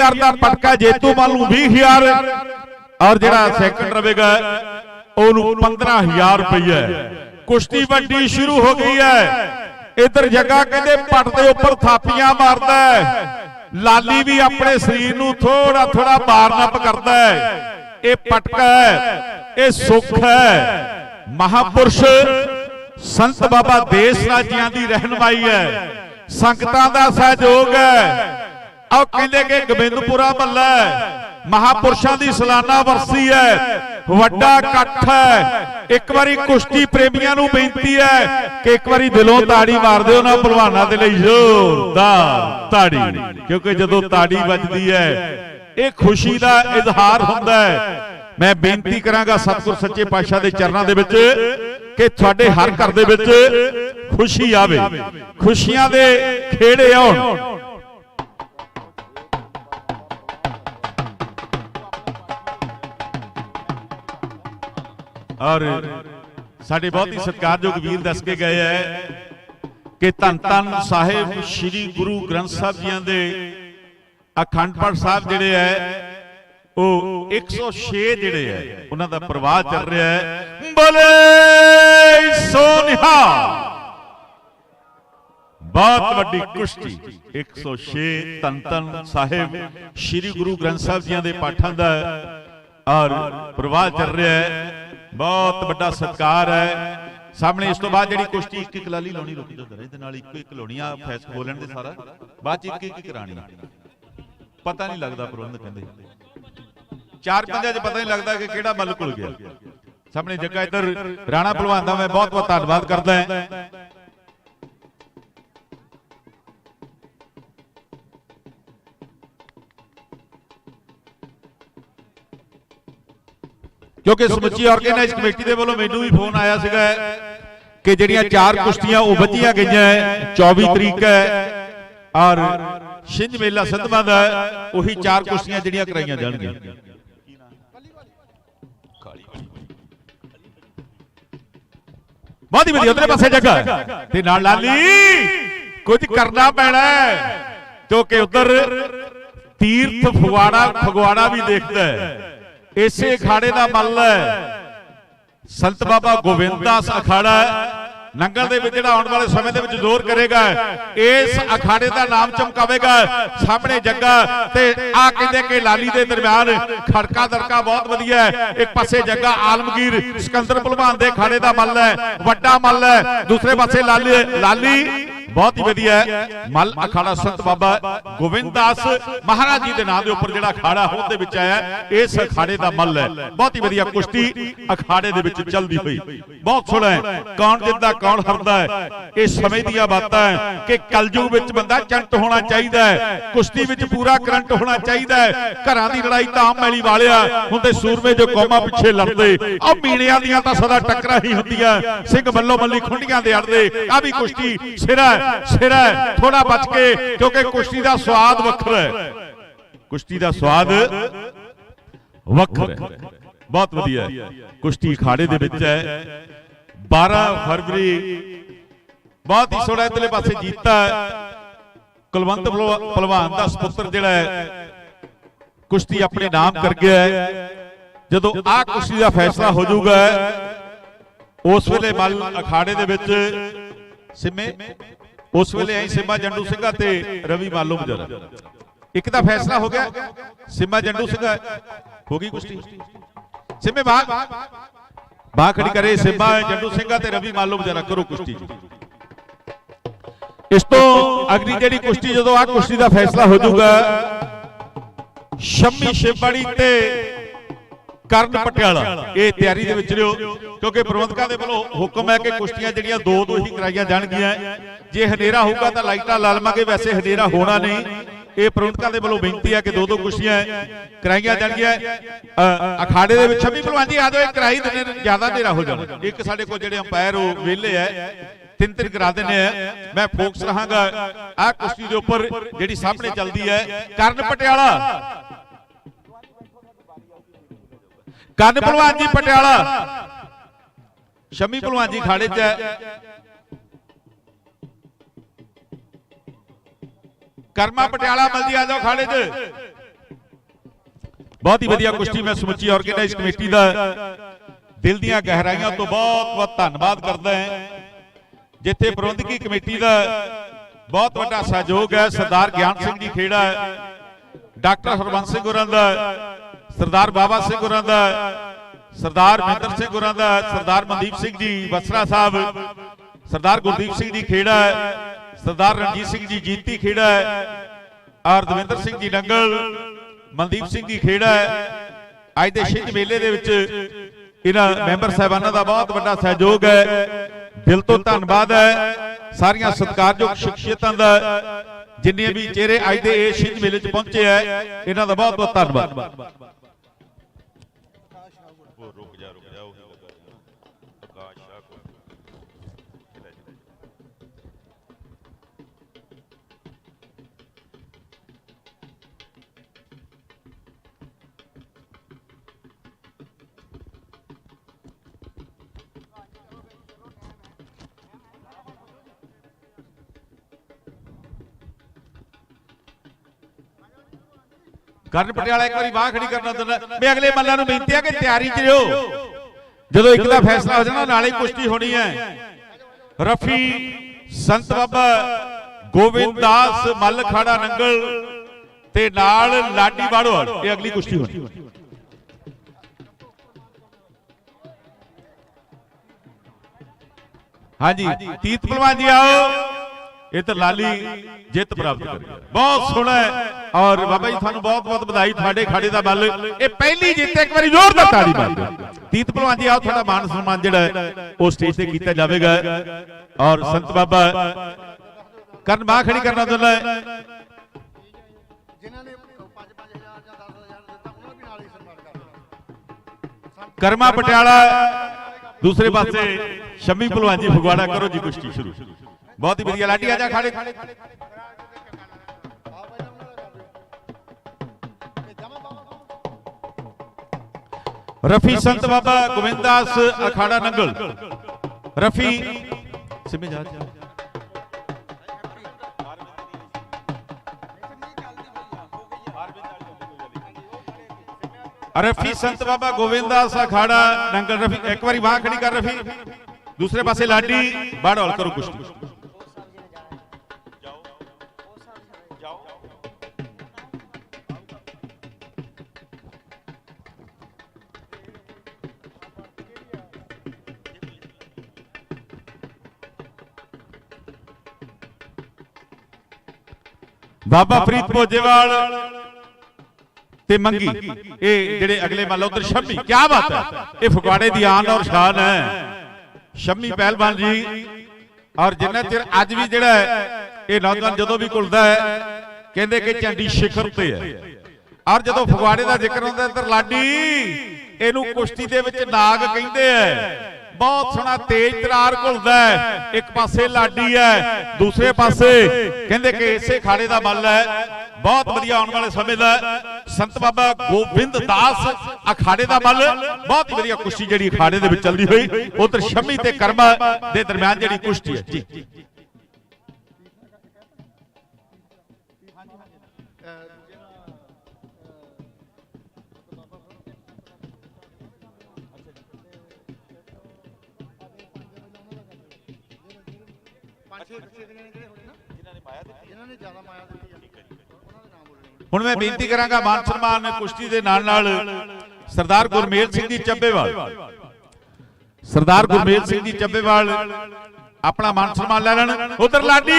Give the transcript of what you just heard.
20000 ਦਾ ਪਟਕਾ ਜੇਤੂ ਮਾਲ ਨੂੰ 20000 ਔਰ ਜਿਹੜਾ ਸੈਕੰਡ ਰਵੇਗਾ ਉਹਨੂੰ 15000 ਰੁਪਏ ਕੁਸ਼ਤੀ ਵੱਡੀ ਸ਼ੁਰੂ ਹੋ ਗਈ ਹੈ। ਇਧਰ ਜੱਗਾ ਕਹਿੰਦੇ ਪੱਟ ਦੇ ਉੱਪਰ ਥਾਪੀਆਂ ਮਾਰਦਾ ਹੈ। ਲਾਲੀ ਵੀ ਆਪਣੇ ਸਰੀਰ ਨੂੰ ਥੋੜਾ ਥੋੜਾ ਮਾਰਨਪ ਕਰਦਾ ਹੈ। ਇਹ ਪਟਕਾ ਹੈ। ਇਹ ਸੁੱਖ ਹੈ। ਮਹਾਪੁਰਸ਼ ਸੰਤ ਬਾਬਾ ਦੇਸ ਰਾਜਿਆਂ ਦੀ ਰਹਿਨਮਾਈ ਹੈ। ਸੰਗਤਾਂ ਦਾ ਸਹਿਯੋਗ ਹੈ। ਆਹ ਕਹਿੰਦੇ ਕਿ ਗੋਬਿੰਦਪੁਰਾ ਮੱਲਾ ਹੈ। ਮਹਾਪੁਰਸ਼ਾਂ ਦੀ ਸਾਲਾਨਾ ਵਰਸੀ ਹੈ। ਵੱਡਾ ਇਕੱਠ ਹੈ। ਇੱਕ ਵਾਰੀ ਕੁਸ਼ਤੀ ਪ੍ਰੇਮੀਆਂ ਨੂੰ ਬੇਨਤੀ ਹੈ ਕਿ ਇੱਕ ਵਾਰੀ ਦਿਲੋਂ ਤਾੜੀ ਮਾਰ ਦਿਓ ਨਾ ਪਹਿਲਵਾਨਾਂ ਦੇ ਲਈ। ਜ਼ੋਰਦਾਰ ਤਾੜੀ। ਕਿਉਂਕਿ ਜਦੋਂ ਤਾੜੀ ਵੱਜਦੀ ਹੈ, ਇਹ ਖੁਸ਼ੀ ਦਾ ਇਜ਼ਹਾਰ ਹੁੰਦਾ ਹੈ। ਮੈਂ ਬੇਨਤੀ ਕਰਾਂਗਾ ਸਤਿਗੁਰ ਸੱਚੇ ਪਾਤਸ਼ਾਹ ਦੇ ਚਰਨਾਂ ਦੇ ਵਿੱਚ ਕਿ ਤੁਹਾਡੇ ਹਰ ਘਰ ਦੇ ਵਿੱਚ ਖੁਸ਼ੀ ਆਵੇ। ਖੁਸ਼ੀਆਂ ਦੇ ਖੇੜੇ ਆਉਣ। ਔਰ ਸਾਡੇ ਬਹੁਤ ਹੀ ਸਤਿਕਾਰਯੋਗ ਵੀਰ ਦੱਸ ਕੇ ਗਏ ਹੈ ਕਿ ਧੰਨ ਧੰਨ ਸਾਹਿਬ ਸ੍ਰੀ ਗੁਰੂ ਗ੍ਰੰਥ ਸਾਹਿਬ ਜੀਆਂ ਦੇ ਅਖੰਡ ਪਾਠ ਸਾਹਿਬ ਜਿਹੜੇ ਹੈ, ਉਹ 106 ਜਿਹੜੇ ਹੈ, ਉਹਨਾਂ ਦਾ ਪ੍ਰਵਾਹ ਚੱਲ ਰਿਹਾ ਹੈ। ਬਲੇ ਸੋਨਿਹਾ ਬਹੁਤ ਵੱਡੀ ਕੁਸ਼ਤੀ। 106 ਧੰਨ ਧੰਨ ਸਾਹਿਬ ਸ੍ਰੀ ਗੁਰੂ ਗ੍ਰੰਥ ਸਾਹਿਬ ਜੀਆਂ ਦੇ ਪਾਠਾਂ ਦਾ ਔਰ ਪ੍ਰਵਾਹ ਚੱਲ ਰਿਹਾ ਹੈ। ਬਹੁਤ ਵੱਡਾ ਸਤਿਕਾਰ ਹੈ। ਸਾਹਮਣੇ ਇਸ ਤੋਂ ਬਾਅਦ ਜਿਹੜੀ ਕੁਸ਼ਤੀ ਇੱਕ ਇੱਕ ਲਾਲੀ ਲਾਉਣੀ ਰੁਕ ਜਾ ਇਹਦੇ ਨਾਲ ਇੱਕੋ ਇੱਕ ਲਾਉਣੀ ਆ ਫੈਸ ਬੋਲਣ ਦੇ ਸਾਰਾ। ਬਾਅਦ ਚ ਇੱਕ ਇੱਕ ਕਰਾਣੀ ਪਤਾ ਨਹੀਂ ਲੱਗਦਾ ਪ੍ਰਬੰਧ ਕਹਿੰਦੇ। ਚਾਰ ਪੰਜਾਂ 'ਚ ਪਤਾ ਨਹੀਂ ਲੱਗਦਾ ਕਿ ਕਿਹੜਾ ਮੱਲ ਕੁਲ ਗਿਆ। ਸਾਹਮਣੇ ਜੱਗਾ ਇੱਧਰ ਰਾਣਾ ਭਲਵਾਨ ਦਾ ਮੈਂ ਬਹੁਤ ਬਹੁਤ ਧੰਨਵਾਦ ਕਰਦਾ ਹਾਂ। ਕਿਉਂਕਿ ਸਮੁੱਚੀ ਆਰਗੇਨਾਈਜ਼ ਕਮੇਟੀ ਦੇ ਵੱਲੋਂ ਮੈਨੂੰ ਵੀ ਫੋਨ ਆਇਆ ਸੀਗਾ ਕਿ ਜਿਹੜੀਆਂ ਚਾਰ ਕੁਸ਼ਤੀਆਂ ਉਹ ਵੱਜੀਆਂ ਗਈਆਂ ਹੈ 24 ਤਰੀਕ ਹੈ ਔਰ ਛਿੰਝ ਮੇਲਾ ਸਦਮਾ ਦਾ ਉਹੀ ਚਾਰ ਕੁਸ਼ਤੀਆਂ ਜਿਹੜੀਆਂ ਕਰਾਈਆਂ ਜਾਣਗੀਆਂ। ਬਹੁਤ ਹੀ ਵਧੀਆ ਉਧਰੇ ਪਾਸੇ ਜੱਗਾ ਤੇ ਨਾਲ ਲਾਲੀ। ਕੁਝ ਕਰਨਾ ਪੈਣਾ ਕਿਉਂਕਿ ਉਧਰ ਤੀਰਥ ਫਗਵਾੜਾ ਫਗਵਾੜਾ ਵੀ ਦੇਖਦਾ ਹੈ। ਇਸੇ ਅਖਾੜੇ ਦਾ ਮੱਲ ਹੈ। ਸੰਤ ਬਾਬਾ ਗੋਬਿੰਦ ਦਾਸ ਅਖਾੜਾ। ਨੰਗਲ ਦੇ ਵਿੱਚ ਜਿਹੜਾ ਆਉਣ ਵਾਲੇ ਸਮੇਂ ਦੇ ਵਿੱਚ ਜ਼ੋਰ ਕਰੇਗਾ ਇਸ ਅਖਾੜੇ ਦਾ ਨਾਮ ਚਮਕਾਵੇਗਾ ਸਾਹਮਣੇ ਜੱਗਾ ਤੇ ਆ ਕਹਿੰਦੇ ਕਿ ਲਾਲੀ ਦੇ ਦਰਮਿਆਨ ਖੜਕਾ ਦਰਕਾ ਬਹੁਤ ਵਧੀਆ ਹੈ। ਇੱਕ ਪਾਸੇ ਜੱਗਾ ਆਲਮਗੀਰ ਸਿਕੰਦਰ ਭਲਵਾਨ ਦੇ ਅਖਾੜੇ ਦਾ ਮੱਲ ਹੈ। ਵੱਡਾ ਮੱਲ ਹੈ। ਦੂਸਰੇ ਪਾਸੇ ਲਾਲੀ ਲਾਲੀ ਬਹੁਤ ਹੀ ਵਧੀਆ ਹੈ। ਮੱਲ ਅਖਾੜਾ ਸੰਤ ਬਾਬਾ ਗੋਬਿੰਦ ਦਾਸ ਮਹਾਰਾਜ ਜੀ ਦੇ ਨਾਮ ਦੇ ਉੱਪਰ ਜਿਹੜਾ ਅਖਾੜਾ ਹੋਂਦ ਦੇ ਵਿੱਚ ਆਇਆ ਇਸ ਅਖਾੜੇ ਦਾ ਮੱਲ ਹੈ। ਬਹੁਤ ਹੀ ਵਧੀਆ ਕੁਸ਼ਤੀ ਅਖਾੜੇ ਦੇ ਵਿੱਚ ਚੱਲਦੀ ਹੋਈ ਬਹੁਤ ਸੋਹਣਾ ਹੈ ਕੌਣ ਜਿੱਤਦਾ ਕੌਣ ਹਾਰਦਾ ਹੈ। ਇਹ ਸਮੇਂ ਦੀਆਂ ਬਾਤਾਂ ਹੈ ਕਿ ਕਲਯੁਗ ਵਿੱਚ ਬੰਦਾ ਚੰਟ ਹੋਣਾ ਚਾਹੀਦਾ ਹੈ। ਕੁਸ਼ਤੀ ਵਿੱਚ ਪੂਰਾ ਕਰੰਟ ਹੋਣਾ ਚਾਹੀਦਾ ਹੈ। ਘਰਾਂ ਦੀ ਲੜਾਈ ਤਾਂ ਆਮ ਮੈਲੀ ਵਾਲਿਆ ਹੁੰਦੇ ਸੂਰਮੇ ਜੋ ਕੌਮਾਂ ਪਿੱਛੇ ਲੜਦੇ ਆ ਮੀਣਿਆਂ ਦੀਆਂ ਤਾਂ ਸਦਾ ਟੱਕਰਾਂ ਹੀ ਹੁੰਦੀਆਂ। ਸਿੰਘ ਮੱਲੋ ਮੱਲੀ ਖੁੰਡੀਆਂ ਦੇ ਅੜਦੇ ਆ ਵੀ ਕੁਸ਼ਤੀ ਸਿਰਾ ਸਿਰਾ ਥੋੜਾ ਬਚ ਕੇ, ਕਿਉਂਕਿ ਕੁਸ਼ਤੀ ਦਾ ਸਵਾਦ ਵੱਖਰਾ ਹੈ। ਕੁਸ਼ਤੀ ਦਾ ਸਵਾਦ ਵੱਖਰਾ ਹੈ। ਬਹੁਤ ਵਧੀਆ ਕੁਸ਼ਤੀ ਅਖਾੜੇ ਦੇ ਵਿੱਚ ਹੈ। 12 ਫਰਵਰੀ, ਬਹੁਤ ਹੀ ਸੋਹਣਾ ਇਧਰਲੇ ਪਾਸੇ ਜੀਤਾ ਕੁਲਵੰਤ ਭਲਵਾ- ਭਲਵਾਨ ਦਾ ਸੁਪੁੱਤਰ ਜਿਹੜਾ ਹੈ, ਕੁਸ਼ਤੀ ਆਪਣੇ ਨਾਮ ਕਰ ਗਿਆ ਹੈ। ਜਦੋਂ ਆਹ ਕੁਸ਼ਤੀ ਦਾ ਫੈਸਲਾ ਹੋ ਜਾਊਗਾ, ਉਸ ਵੇਲੇ ਮੱਲ ਅਖਾੜੇ ਦੇ ਵਿੱਚ ਸਿੰਮੇ ਉਸ ਵੇਲੇ ਐ ਸਿੰਮਾ ਜੰਡੂ ਸਿੰਘਾ ਤੇ ਰਵੀ ਮਾਲੂ ਮਜਰਾ। ਇੱਕ ਦਾ ਫੈਸਲਾ ਹੋ ਗਿਆ। ਸਿੰਮਾ ਜੰਡੂ ਸਿੰਘਾ ਹੋ ਗਈ ਕੁਸ਼ਤੀ। ਸਿੰਮੇ ਬਾਗ। ਬਾਹ ਖੜੀ ਕਰੇ ਸਿੰਮਾ ਜੰਡੂ ਸਿੰਘਾ ਤੇ ਰਵੀ ਮਾਲੂ ਮਜਰਾ ਕਰੋ ਕੁਸ਼ਤੀ ਜੀ। ਇਸ ਤੋਂ ਅਗਲੀ ਜਿਹੜੀ ਕੁਸ਼ਤੀ ਜਦੋਂ ਆ ਕੁਸ਼ਤੀ ਦਾ ਫੈਸਲਾ ਹੋ ਜਾਊਗਾ, ਸ਼ੰਮੀ ਸ਼ਿਵੜੀ ਤੇ ਕਰਨ ਪਟਿਆਲਾ। ਇਹ ਤਿਆਰੀ ਦੇ ਵਿੱਚ ਰਿਓ, ਕਿਉਂਕਿ ਪ੍ਰਬੰਧਕਾਂ ਦੇ ਵੱਲੋਂ ਹੁਕਮ ਹੈ ਕਿ ਕੁਸ਼ਤੀਆਂ ਜਿਹੜੀਆਂ ਦੋ ਦੋ ਹੀ ਕਰਾਈਆਂ ਜਾਣਗੀਆਂ। ਜੇ ਹਨੇਰਾ ਹੋਊਗਾ ਤਾਂ ਲਾਈਟਾਂ ਲਾਲਮਾਂਗੇ ਵੈਸੇ ਹਨੇਰਾ ਹੋਣਾ ਨਹੀਂ। ਇਹ ਪ੍ਰਬੰਧਕਾਂ ਦੇ ਵੱਲੋਂ ਬੇਨਤੀ ਹੈ ਕਿ ਦੋ ਦੋ ਕੁਸ਼ਤੀਆਂ ਕਰਾਈਆਂ ਜਾਣਗੀਆਂ। ਅਖਾੜੇ ਦੇ ਵਿੱਚ ਛੱਬੀ ਭਲਵਾਨ ਜੀ, ਆ ਜਾਓ ਕਰਾਈ ਦਿੰਦੇ ਜ਼ਿਆਦਾ ਹਨੇਰਾ ਹੋ ਜਾਣਾ ਇੱਕ ਸਾਡੇ ਕੋਲ ਜਿਹੜੇ ਅੰਪਾਇਰ, ਉਹ ਵਿਹਲੇ ਐ ਤਿੰਨ ਤਿੰਨ ਕਰਾ ਦਿੰਦੇ ਆ। ਮੈਂ ਫੋਕਸ ਰਹਾਂਗਾ। ਆਹ ਕੁਸ਼ਤੀ ਦੇ ਉੱਪਰ ਜਿਹੜੀ ਸਾਹਮਣੇ ਚੱਲਦੀ ਹੈ, ਕਰਨ ਪਟਿਆਲਾ। ਕਰਨ ਭਲਵਾਨ ਜੀ, ਪਟਿਆਲਾ। ਸ਼ਮੀ ਭਲਵਾਨ ਜੀ ਖਾੜੇ 'ਚ ਕਰਮਾ ਪਟਿਆਲਾ ਮਲਦੀ ਆ ਜਾਓ ਖਾੜੇ 'ਚ ਬਹੁਤ ਹੀ ਵਧੀਆ ਕੁਸ਼ਤੀ ਮੈਂ ਸਮੁੱਚੀ ਆਰਗੇਨਾਈਜ਼ ਕਮੇਟੀ ਦਾ। ਦਿਲ ਦੀਆਂ ਗਹਿਰਾਈਆਂ ਤੋਂ ਬਹੁਤ ਬਹੁਤ ਧੰਨਵਾਦ ਕਰਦਾ ਹਾਂ। ਜਿੱਥੇ ਪ੍ਰਬੰਧਕੀ ਕਮੇਟੀ ਦਾ ਬਹੁਤ ਵੱਡਾ ਸਹਿਯੋਗ ਹੈ। ਸਰਦਾਰ ਗਿਆਨ ਸਿੰਘ ਜੀ ਖੇੜਾ ਡਾਕਟਰ ਹਰਬੰਸ ਸਿੰਘ ਹੋਰਾਂ ਦਾ। ਸਰਦਾਰ ਬਾਬਾ ਸਿੰਘ ਹੋਰਾਂ ਦਾ। ਸਰਦਾਰ ਮਹਿੰਦਰ ਸਿੰਘ ਹੋਰਾਂ ਦਾ। ਸਰਦਾਰ ਮਨਦੀਪ ਸਿੰਘ ਜੀ ਬਸਰਾ ਸਾਹਿਬ। ਸਰਦਾਰ ਗੁਰਦੀਪ ਸਿੰਘ ਜੀ ਖੇੜਾ ਸਰਦਾਰ ਰਣਜੀਤ ਸਿੰਘ ਜੀ ਜੀਤੀ ਖੇੜਾ ਔਰ ਦਵਿੰਦਰ ਸਿੰਘ ਜੀ ਨੰਗਲ ਮਨਦੀਪ ਸਿੰਘ ਜੀ ਖੇੜਾ ਅੱਜ ਦੇ ਛਿੰਝ ਮੇਲੇ ਦੇ ਵਿੱਚ ਇਹਨਾਂ ਮੈਂਬਰ ਸਾਹਿਬਾਨਾਂ ਦਾ ਬਹੁਤ ਵੱਡਾ ਸਹਿਯੋਗ ਹੈ। ਦਿਲ ਤੋਂ ਧੰਨਵਾਦ ਹੈ। ਸਾਰੀਆਂ ਸਤਿਕਾਰਯੋਗ ਸ਼ਖਸੀਅਤਾਂ ਦਾ, ਜਿੰਨੇ ਵੀ ਚਿਹਰੇ ਅੱਜ ਦੇ ਇਹ ਛਿੰਝ ਮੇਲੇ 'ਚ ਪਹੁੰਚੇ ਹੈ, ਇਹਨਾਂ ਦਾ ਬਹੁਤ ਬਹੁਤ ਧੰਨਵਾਦ ਰੁਕ ਜਾ ਰੁਕ ਜਾ ਉਹੀ ਲੱਗਾ ਪ੍ਰਕਾਸ਼ ਸ਼ਾਹ ਕੋ ਕਰਨ ਪਟਿਆਲਾ ਇੱਕ ਵਾਰੀ ਬਾਹ ਖੜੀ ਕਰਨਾ ਦਿੰਦਾ ਮੈਂ ਅਗਲੇ ਮੱਲਾਂ ਨੂੰ ਬੇਨਤੀ ਹੈ ਕਿ ਤਿਆਰੀ 'ਚ ਰਹੋ ਜਦੋਂ ਇੱਕ ਦਾ ਫੈਸਲਾ ਹੋ ਜਾਣਾ, ਨਾਲੇ ਕੁਸ਼ਤੀ ਹੋਣੀ ਹੈ। ਰਫੀ ਸੰਤ ਬਾਬਾ ਗੋਬਿੰਦ ਦਾਸ ਮੱਲ ਖਾੜਾ ਨੰਗਲ ਤੇ ਨਾਲ ਲਾਡੀ ਬਾੜੋ ਇਹ ਅਗਲੀ ਕੁਸ਼ਤੀ ਹੋਣੀ। ਹਾਂਜੀ, ਤੀਤ ਪਹਿਲਵਾਨ ਜੀ ਆਓ। ਇਹ ਤਾਂ ਲਾਲੀ ਜਿੱਤ ਪ੍ਰਾਪਤ ਕਰ। ਬਹੁਤ ਸੋਹਣਾ ਹੈ। ਔਰ ਬਾਬਾ ਜੀ ਤੁਹਾਨੂੰ ਬਹੁਤ ਬਹੁਤ ਵਧਾਈ ਤੁਹਾਡੇ ਖਾੜੇ ਦਾ ਬੱਲ। ਇਹ ਪਹਿਲੀ ਜਿੱਤ ਇੱਕ ਵਾਰੀ ਜ਼ੋਰਦਾਰ ਤਾੜੀ ਮਾਰ ਦਿਓ। ਤੀਤ ਪਹਿਲਵਾਨ ਜੀ ਆਓ ਤੁਹਾਡਾ ਮਾਨ ਸਨਮਾਨ ਜਿਹੜਾ ਉਹ ਸਟੇਜ ਤੇ ਕੀਤਾ ਜਾਵੇਗਾ। ਔਰ ਸੰਤ ਬਾਬਾ ਕਰਨ ਬਾਹ ਖੜੀ ਕਰਨਾ ਦੋਲਾ ਜਿਨ੍ਹਾਂ ਨੇ 5-5000 ਜਾਂ 10000 ਦਿੱਤਾ ਉਹਨਾਂ ਵੀ ਨਾਲ ਹੀ ਸਨਮਾਨ ਕਰਨਾ ਕਰਮਾ ਪਟਿਆਲਾ ਦੂਸਰੇ ਪਾਸੇ ਸ਼ਮੀ ਪਹਿਲਵਾਨ ਜੀ ਫਗਵਾੜਾ ਕਰੋ ਜੀ ਕੁਸ਼ਤੀ ਸ਼ੁਰੂ। ਬਹੁਤ ਹੀ ਵਧੀਆ ਲਾਡੀ ਆ ਜਾ ਖਾੜੇ। ਬਾਬਾ ਰਫੀ ਸੰਤ ਬਾਬਾ ਗੋਬਿੰਦਾਸ ਅਖਾੜਾ ਨੰਗਲ ਰਫੀ ਸਿਮੇ ਜਾ ਜਾ। ਰਫੀ ਸੰਤ ਬਾਬਾ ਗੋਬਿੰਦਾਸ ਅਖਾੜਾ ਨੰਗਲ ਰਫੀ ਇੱਕ ਵਾਰੀ ਬਾਹ ਖੜੀ ਕਰ ਰਫੀ ਦੂਸਰੇ ਪਾਸੇ ਲਾਡੀ ਬਾੜੋਲ ਕਰੋ ਬਾਬਾ ਫਰੀਦ ਭੋਜੇਵਾਲ ਤੇ ਮੰਗੀ। ਇਹ ਜਿਹੜੇ ਅਗਲੇ ਮੰਨ ਲਓ ਉਧਰ ਸ਼ੰਮੀ ਕੀ ਬਾਤ ਹੈ। ਇਹ ਫਗਵਾੜੇ ਦੀ ਆਨ ਔਰ ਸ਼ਾਨ ਹੈ। ਸ਼ੰਮੀ ਪਹਿਲਵਾਨ ਜੀ ਔਰ ਜਿੰਨਾ ਚਿਰ ਅੱਜ ਵੀ ਜਿਹੜਾ ਹੈ, ਇਹ ਨੌਜਵਾਨ ਜਦੋਂ ਵੀ ਘੁਲਦਾ ਹੈ ਕਹਿੰਦੇ ਕਿ ਝੰਡੀ ਸ਼ਿਖਰ ਤੇ ਹੈ। ਔਰ ਜਦੋਂ ਫਗਵਾੜੇ ਦਾ ਜ਼ਿਕਰ ਹੁੰਦਾ ਇੱਧਰ ਲਾਡੀ ਇਹਨੂੰ ਕੁਸ਼ਤੀ ਦੇ ਵਿੱਚ ਨਾਗ ਕਹਿੰਦੇ ਐ ਬਹੁਤ ਸੋਹਣਾ ਤੇਜ਼ ਤਰਾਰ ਘੁਲਦਾ ਹੈ। ਇੱਕ ਪਾਸੇ ਲਾਡੀ ਹੈ, ਦੂਸਰੇ ਪਾਸੇ ਕਹਿੰਦੇ ਕਿ ਇਸੇ ਖਾੜੇ ਦਾ ਮੱਲ ਹੈ। ਬਹੁਤ ਵਧੀਆ ਆਉਣ ਵਾਲੇ ਸਮੇਂ ਦਾ ਸੰਤ ਬਾਬਾ ਗੋਬਿੰਦ ਦਾਸ ਅਖਾੜੇ ਦਾ ਮੱਲ। ਬਹੁਤ ਵਧੀਆ ਕੁਸ਼ਤੀ ਜਿਹੜੀ ਅਖਾੜੇ ਦੇ ਵਿੱਚ ਚੱਲਦੀ ਹੋਈ, ਉਧਰ ਸ਼ਮੀ ਤੇ ਕਰਮਾ ਦੇ ਦਰਮਿਆਨ ਜਿਹੜੀ ਕੁਸ਼ਤੀ ਹੈ। ਜੀ। ਦੇ ਜਿਹੜੇ ਹੋਣੇ ਨਾ ਜਿਨ੍ਹਾਂ ਨੇ ਮਾਇਆ ਦਿੱਤੀ ਜਿਨ੍ਹਾਂ ਨੇ ਜ਼ਿਆਦਾ ਮਾਇਆ ਦਿੱਤੀ ਆ। ਉਹਨਾਂ ਦੇ ਨਾਮ ਬੋਲਣੇ ਹੁਣ ਮੈਂ ਬੇਨਤੀ ਕਰਾਂਗਾ ਮਾਨ ਸਨਮਾਨ ਕੁਸ਼ਤੀ ਦੇ ਨਾਲ ਨਾਲ ਸਰਦਾਰ ਗੁਰਮੇਲ ਸਿੰਘ ਜੀ ਚੱਬੇਵਾਲ। ਸਰਦਾਰ ਗੁਰਮੇਲ ਸਿੰਘ ਜੀ ਚੱਬੇਵਾਲ ਆਪਣਾ ਮਾਨ ਸਨਮਾਨ ਲੈ ਲੈਣ। ਉਧਰ ਲਾਡੀ